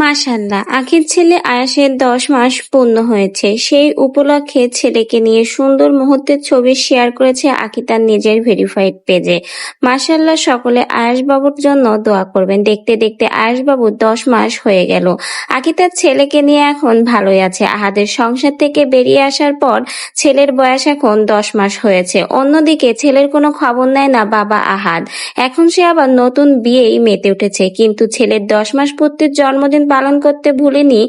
মাশাল্লাহ, আখির ছেলে আয়াসের দশ মাস পূর্ণ হয়েছে। সেই উপলক্ষে ছেলেকে নিয়ে সুন্দর মুহূর্তের ছবি শেয়ার করেছে আকি তার নিজের ভেরিফাইড পেজে। মাশাল্লাহ, সকলে আয়াস বাবুর জন্য দোয়া করবেন। দেখতে দেখতে আয়াস বাবু দশ মাস হয়ে গেল। আকি তার ছেলেকে নিয়ে এখন ভালোই আছে। আহাদের সংসার থেকে বেরিয়ে আসার পর ছেলের বয়স এখন দশ মাস হয়েছে। অন্যদিকে ছেলের কোনো খবর নেয় না বাবা আহাদ। এখন সে আবার নতুন বিয়েই মেতে উঠেছে। কিন্তু ছেলের দশ মাস পূর্তির জন্মদিন পালন করতে ভুলেনি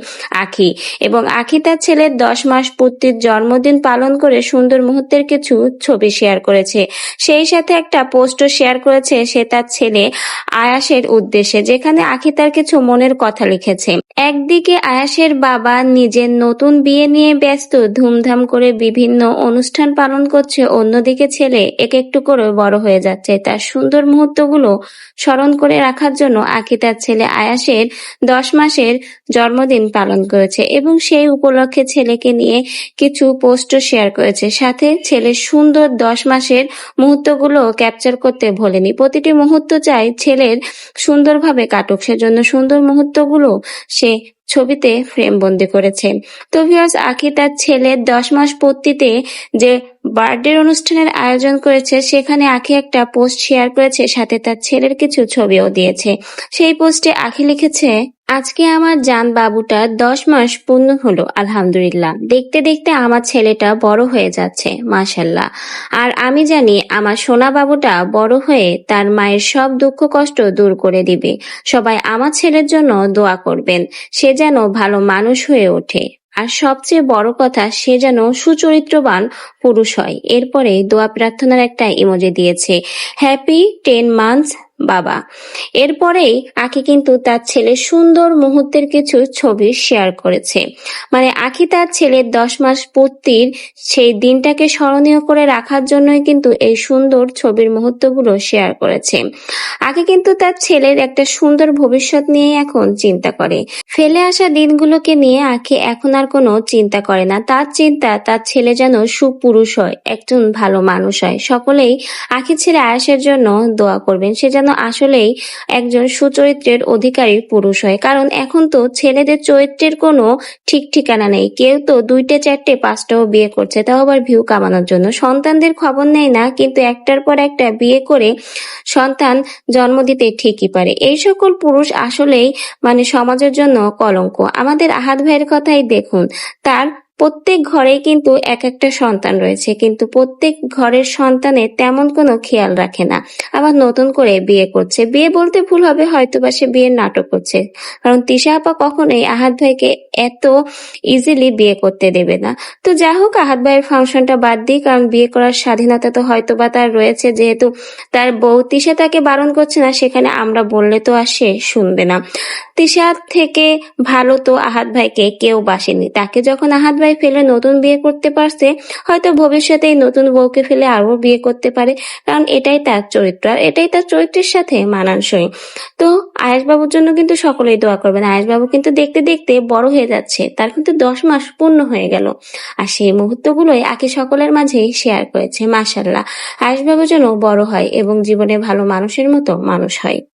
আখি। এবং আখি তার ছেলের দশ মাস পূর্তির জন্মদিন পালন করে সুন্দর মুহূর্তের কিছু ছবি শেয়ার করেছে। সেই সাথে একটা পোস্টও শেয়ার করেছে সে তার ছেলে আয়াসের উদ্দেশ্যে, যেখানে আখি তার কিছু মনের কথা লিখেছে। একদিকে আয়াসের বাবা নিজের নতুন বিয়ে নিয়ে ব্যস্ত, ধুমধাম করে বিভিন্ন অনুষ্ঠান পালন করছে, অন্যদিকে ছেলে এক একটু করে বড় হয়ে যাচ্ছে। তার সুন্দর মুহূর্তগুলো স্মরণ করে রাখার জন্য আখি তার ছেলে আয়াসের দশ মাসের জন্মদিন পালন করেছে এবং সেই উপলক্ষে ছেলেকে নিয়ে কিছু পোস্টও শেয়ার করেছে। সাথে ছেলের সুন্দর দশ মাসের মুহূর্তগুলো ক্যাপচার করতে ভোলেনি। প্রতিটি মুহূর্ত চাই ছেলের সুন্দরভাবে কাটুক, সেজন্য সুন্দর মুহূর্তগুলো সে ছবিতে ফ্রেম বন্দি করেছে। তো ভিউয়ার্স আখি তার ছেলের দশ মাস পূর্তিতে যে বার্থডে অনুষ্ঠানের আয়োজন করেছে, সেখানে আখি একটা পোস্ট শেয়ার করেছে, সাথে তার ছেলের কিছু ছবিও দিয়েছে। সেই পোস্টে আখি লিখেছে আজকে আমার জান বাবুটার দশ মাস পূর্ণ হলো, আলহামদুলিল্লাহ। দেখতে দেখতে আমার ছেলেটা বড় হয়ে যাচ্ছে, মাশাল্লাহ। আর আমি জানি আমার সোনা বাবুটা বড় হয়ে তার মায়ের সব দুঃখ কষ্ট দূর করে দিবে। সবাই আমার ছেলের জন্য দোয়া করবেন, সে যেন ভালো মানুষ হয়ে ওঠে। আর সবচেয়ে বড় কথা, সে যেন সুচরিত্রবান পুরুষ হয়। এরপরে দোয়া প্রার্থনার একটা ইমোজি দিয়েছে হ্যাপি টেন মান্থস বাবা। এরপরেই আখি কিন্তু তার ছেলের সুন্দর মুহূর্তের কিছু ছবি শেয়ার করেছে। মানে আখি তার ছেলের দশ মাস পূর্তির সেই দিনটাকে স্মরণীয় করে রাখার জন্যই কিন্তু এই সুন্দর ছবির মুহূর্তগুলো শেয়ার করেছে। আগে কিন্তু তার ছেলের একটা সুন্দর ভবিষ্যৎ নিয়ে এখন চিন্তা করে। ফেলে আসা দিনগুলোকে নিয়ে আখি এখন আর কোনো চিন্তা করে না। তার চিন্তা, তার ছেলে যেন সুপুরুষ হয়, একজন ভালো মানুষ হয়। সকলেই আখি ছেলে আয়াসের জন্য দোয়া করবেন। সে যেন আসলেই একজন সুচরিত্রের অধিকারী পুরুষ হয়। কারণ এখন তো ছেলেদের চরিত্রের কোনো ঠিক ঠিকানা নেই। কেউ তো দুইটে, চারটে, পাঁচটাও বিয়ে করছে, তাও আবার ভিউ কামানোর জন্য। সন্তানদের খবর নেই না, কিন্তু একটার পর একটা বিয়ে করে সন্তান জন্ম দিতে ঠিকই পারে। এই সকল পুরুষ আসলেই মানে সমাজের জন্য কলঙ্ক। আমাদের আহাদ ভাইয়ের কথাই দেখুন, তার প্রত্যেক ঘরেই কিন্তু এক একটা সন্তান রয়েছে, কিন্তু প্রত্যেক ঘরের সন্তানের তেমন কোনো খেয়াল রাখে না। আবার নতুন করে বিয়ে করছে। বিয়ে বলতে ভুল হবে হয়তো বা সে বিয়ের নাটক করছে। কারণ তিশা আপা কখনোই আহাত ভাইকে এত ইজিলি বিয়ে করতে দেবে না। তো যা হোক, আহাত ভাইয়ের ফাংশনটা বাদ দিই, কারণ বিয়ে করার স্বাধীনতা তো হয়তো বা তার রয়েছে। যেহেতু তার বউ তিশা তাকে বারণ করছে না, সেখানে আমরা বললে তো আর সে শুনবে না। তিশার থেকে ভালো তো আহাত ভাইকে কেউ বাসেনি। তাকে যখন আহাদ ভাই ফেলে নতুন বিয়ে করতে পারছে, হয়তো ভবিষ্যতে এই নতুন বউকে ফেলে আরও বিয়ে করতে পারে। কারণ এটাই তার চরিত্র আর এটাই তার চরিত্রের সাথে মানানসই। তো আয়েশ বাবুর জন্য কিন্তু সকলেই দোয়া করবেন। আয়েশ বাবু কিন্তু দেখতে দেখতে বড় হয়ে যাচ্ছে। তার কিন্তু দশ মাস পূর্ণ হয়ে গেল। আর সেই মুহূর্তগুলোই আকে সকলের মাঝে শেয়ার করেছে মাসাল্লাহ আয়েশ বাবু যেন বড় হয় এবং জীবনে ভালো মানুষের মতো মানুষ হয়।